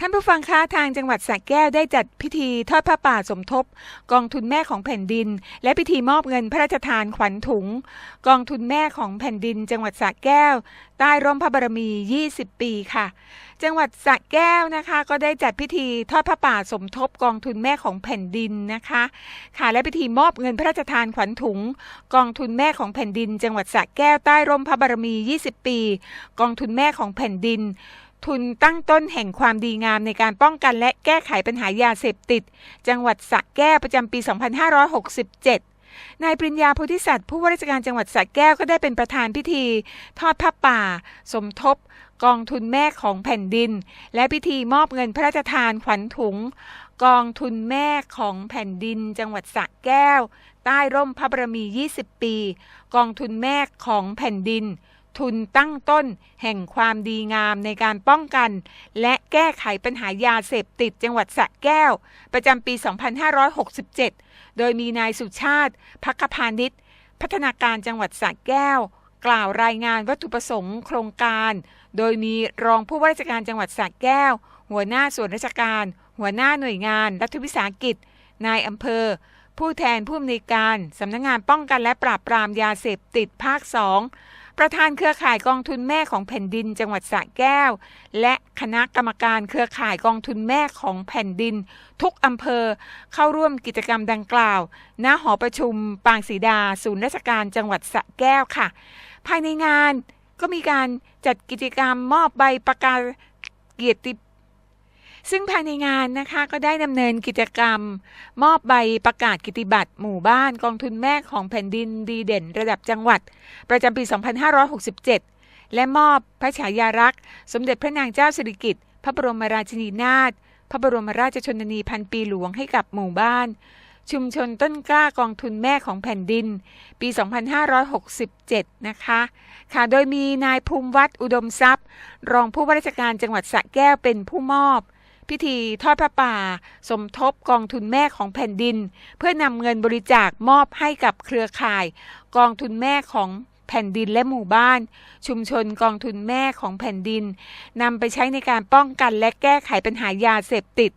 ท่านผู้ฟังคะทางจังหวัดสระแก้วได้จัดพิธีทอดผ้าป่าสมทบ กองทุนแม่ของแผ่นดิน และพิธีมอบเงินพระราชทานขวัญถุง กองทุนแม่ของแผ่นดิน จังหวัดสระแก้ว ใต้ร่มพระบารมี 20 ปีค่ะ จังหวัดสระแก้วนะคะ ก็ได้จัดพิธีทอดผ้าป่าสมทบ กองทุนแม่ของแผ่นดินนะคะ ค่ะและพิธีมอบเงินพระราชทานขวัญถุง กองทุนแม่ของแผ่นดิน จังหวัดสระแก้วใต้ร่มพระบารมี 20 ปี กองทุนแม่ของแผ่นดิน ทุนตั้งต้นแห่งความดีงามในการป้องกันและแก้ไขปัญหายาเสพติด จังหวัดสระแก้วประจำปี 2567นายปริญญาโพธิสัตว์ผู้ว่าราชการจังหวัดสระแก้วก็ได้เป็นประธานพิธี ทอดผ้าป่า สมทบ กองทุนแม่ของแผ่นดิน และพิธีมอบเงินพระราชทานขวัญถุง กองทุนแม่ของแผ่นดิน จังหวัดสระแก้ว ใต้ร่มพระบรมี 20 ปี กองทุนแม่ของแผ่นดิน ทุนตั้งต้นแห่งความดีงามในการป้องกัน และแก้ไขปัญหายาเสพติดจังหวัดสระแก้ว ประจำปี 2567 โดยมีนายสุชาติพักพาณิชย์พัฒนาการจังหวัดสระแก้ว กล่าวรายงานวัตถุประสงค์โครงการ โดยมีรองผู้ว่าราชการจังหวัดสระแก้ว หัวหน้าส่วนราชการ หัวหน้าหน่วยงาน รัฐวิสาหกิจ นายอำเภอ ผู้แทนผู้อำนวยการสำนักงงานป้องกันและปราบปรามยาเสพติดภาค2 ประธานเครือข่ายกองทุนแม่ของแผ่นดินจังหวัดสระแก้ว และคณะกรรมการเครือข่ายกองทุนแม่ของแผ่นดิน ทุกอำเภอเข้าร่วมกิจกรรมดังกล่าว ณหอประชุม ปางศรีดา ศูนย์ราชการจังหวัดสระแก้วค่ะ ภายในงานก็มีการจัดกิจกรรมมอบใบประกาศเกียรติ ซึ่งภายในงานนะคะก็ได้ดำเนินกิจกรรม มอบใบประกาศกิติบัตรหมู่บ้านกองทุนแม่ของแผ่นดินดีเด่นระดับจังหวัด ประจำปี 2567 และมอบพระฉายารักษ์สมเด็จพระนางเจ้าสิริกิติ์พระบรมราชินีนาถพระบรมราชชนนีพันปีหลวงให้กับหมู่บ้าน ชุมชนต้นกล้ากองทุนแม่ของแผ่นดิน ปี 2567 นะคะค่ะโดยมีนายภูมิวัฒน์อุดมทรัพย์ รองผู้ว่าราชการจังหวัดสระแก้วเป็นผู้มอบ พิธีทอดพระป่า สมทบกองทุนแม่ของแผ่นดิน เพื่อนำเงินบริจาคมอบให้กับเครือข่าย กองทุนแม่ของ แผ่นดินและหมู่บ้าน ชุมชนกองทุนแม่ของแผ่นดินนำไปใช้ในการป้องกันและแก้ไขปัญหายาเสพติด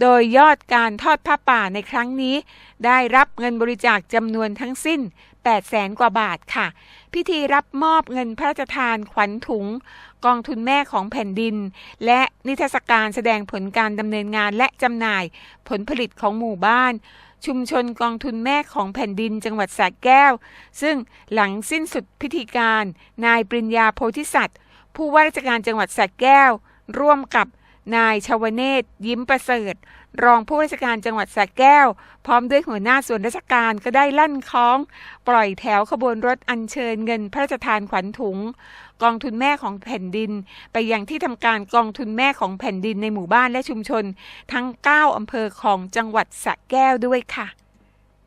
โดยยอดการทอดผ้าป่าในครั้งนี้ ได้รับเงินบริจาคจำนวนทั้งสิ้น 8 แสนกว่าบาทค่ะ พิธีรับมอบเงินพระราชทานขวัญถุง กองทุนแม่ของแผ่นดิน และนิทรรศการแสดงผลการดำเนินงานและจำหน่ายผลผลิตของหมู่บ้าน ชุมชนกองทุนแม่ของแผ่นดินจังหวัดสระแก้ว ซึ่งหลังสิ้นสุดพิธีการ นายปริญญาโพธิสัตว์ ผู้ว่าราชการจังหวัดสระแก้ว ร่วมกับ นายชวเนศยิ้มประเสริฐ รองผู้ว่าราชการจังหวัดสระแก้ว พร้อมด้วยหัวหน้าส่วนราชการก็ได้ลั่นคล้อง ปล่อยแถวขบวนรถอัญเชิญเงินพระราชทานขวัญถุง กองทุนแม่ของแผ่นดิน ไปยังที่ทำการกองทุนแม่ของแผ่นดินในหมู่บ้านและชุมชน ทั้ง 9อำเภอของจังหวัดสระแก้วด้วยค่ะ